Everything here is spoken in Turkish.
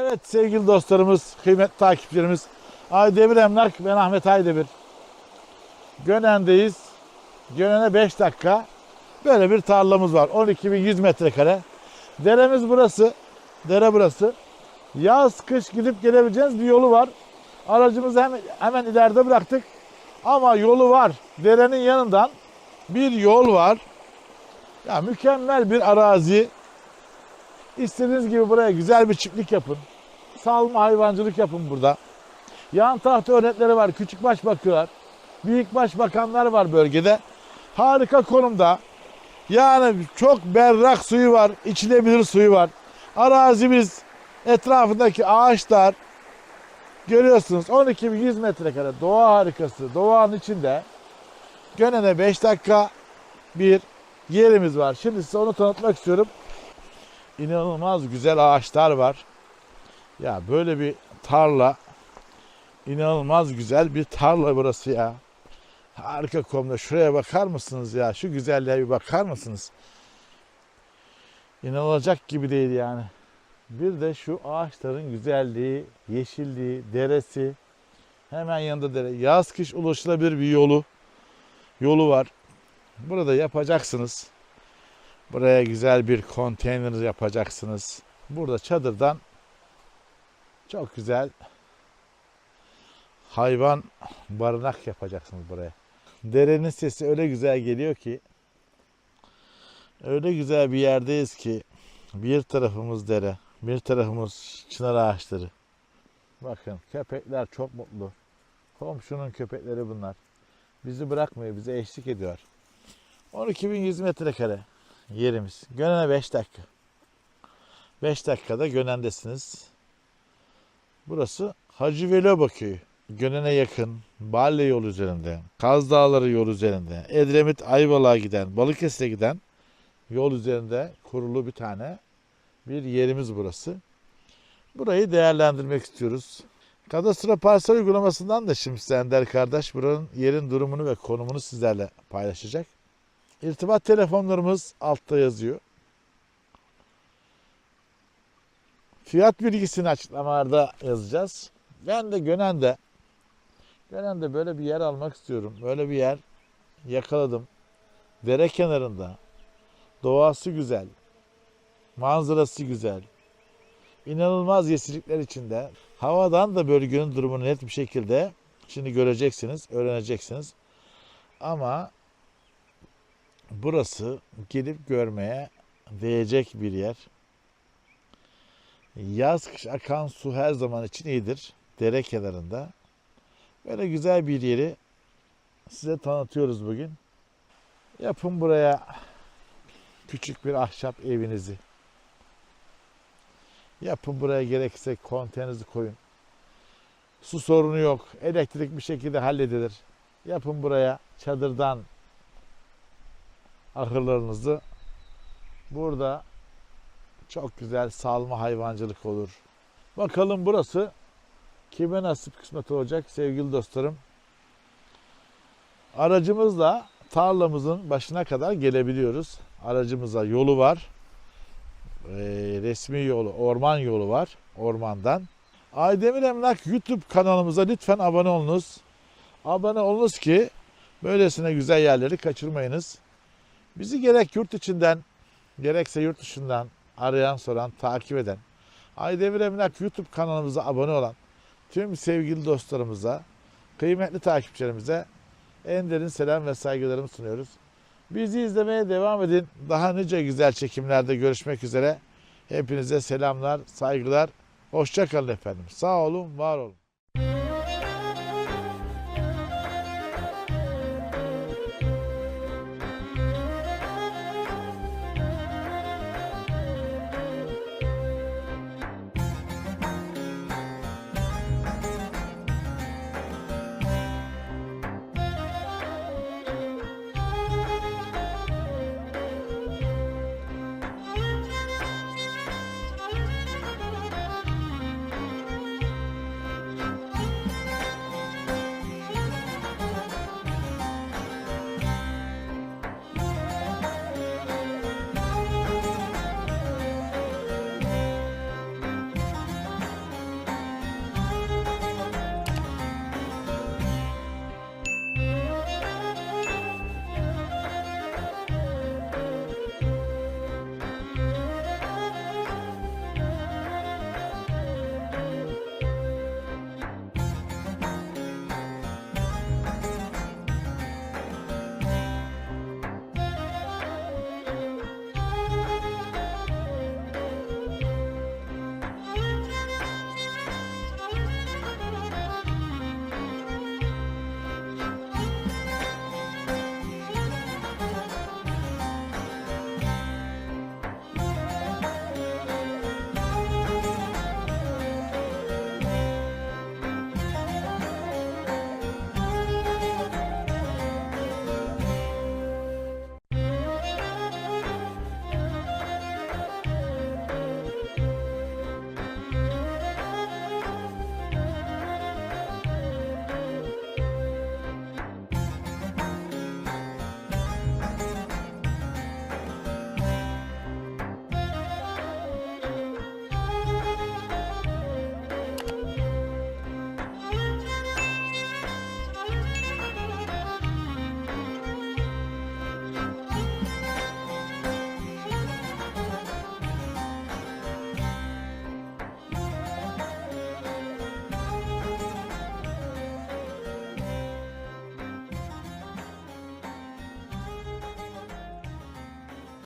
Evet sevgili dostlarımız, kıymetli takipçilerimiz. Aydemir Emlak, ben Ahmet Aydemir. Gönen'deyiz. Gönen'e 5 dakika. Böyle bir tarlamız var. 12.100 metrekare. Deremiz burası. Dere burası. Yaz, kış gidip gelebileceğiniz bir yolu var. Aracımızı hemen, hemen ileride bıraktık. Ama yolu var. Derenin yanından bir yol var. Ya mükemmel bir arazi. İstediğiniz gibi buraya güzel bir çiftlik yapın. Salma hayvancılık yapın burada. Yan tahta örnekleri var. Küçük baş bakıyorlar. Büyük baş bakanlar var bölgede. Harika konumda. Yani çok berrak suyu var. içilebilir suyu var. Arazimiz etrafındaki ağaçlar görüyorsunuz 12.100 metrekare doğa harikası. Doğanın içinde Gönen'e 5 dakika bir yerimiz var. Şimdi size onu tanıtmak istiyorum. İnanılmaz güzel ağaçlar var. Ya böyle bir tarla inanılmaz güzel bir tarla burası ya. Harika komda. Şuraya bakar mısınız ya? Şu güzelliğe bir bakar mısınız? İnanılacak gibi değil yani. Bir de şu ağaçların güzelliği, yeşilliği, deresi. Hemen yanında dere. Yaz kış ulaşılabilir bir yolu. Yolu var. Burada yapacaksınız. Buraya güzel bir konteyner yapacaksınız. Burada çadırdan çok güzel hayvan barınak yapacaksınız buraya. Derenin sesi öyle güzel geliyor ki öyle güzel bir yerdeyiz ki bir tarafımız dere, bir tarafımız çınar ağaçları. Bakın köpekler çok mutlu. Komşunun köpekleri bunlar. Bizi bırakmıyor, bize eşlik ediyor. 12.100 metrekare yerimiz. Gönen'e 5 dakika. 5 dakikada Gönen'desiniz. Burası Hacı Veli köyü. Gönen'e yakın, Balle yolu üzerinde, Kaz Dağları yolu üzerinde, Edremit Ayvalık'a giden, Balıkesir'e giden yol üzerinde kurulu bir tane bir yerimiz burası. Burayı değerlendirmek istiyoruz. Kadastro parsel uygulamasından da şimdi Ender kardeş buranın yerin durumunu ve konumunu sizlerle paylaşacak. İrtibat telefonlarımız altta yazıyor. Fiyat bilgisini açıklamalarda yazacağız. Ben de Gönen'de Gönen'de böyle bir yer almak istiyorum. Böyle bir yer yakaladım. Dere kenarında. Doğası güzel. Manzarası güzel. İnanılmaz yeşillikler içinde. Havadan da bölgenin durumunu net bir şekilde şimdi göreceksiniz, öğreneceksiniz. Ama burası gelip görmeye değecek bir yer. Yaz kış akan su her zaman için iyidir. Dere kenarında. Böyle güzel bir yeri size tanıtıyoruz bugün. Yapın buraya küçük bir ahşap evinizi. Yapın buraya gerekirse konteynerinizi koyun. Su sorunu yok. Elektrik bir şekilde halledilir. Yapın buraya çadırdan ahırlarınızı. Burada çok güzel salma hayvancılık olur. Bakalım burası kime nasip kısmet olacak sevgili dostlarım. Aracımızla tarlamızın başına kadar gelebiliyoruz. Aracımıza yolu var. Ee, resmi yolu, orman yolu var. Ormandan. Aydemir Emlak YouTube kanalımıza lütfen abone olunuz. Abone olunuz ki böylesine güzel yerleri kaçırmayınız. Bizi gerek yurt içinden gerekse yurt dışından arayan, soran, takip eden, Aydemir Emlak YouTube kanalımıza abone olan tüm sevgili dostlarımıza, kıymetli takipçilerimize en derin selam ve saygılarımı sunuyoruz. Bizi izlemeye devam edin. Daha nice güzel çekimlerde görüşmek üzere. Hepinize selamlar, saygılar. Hoşça kalın efendim. Sağ olun, var olun.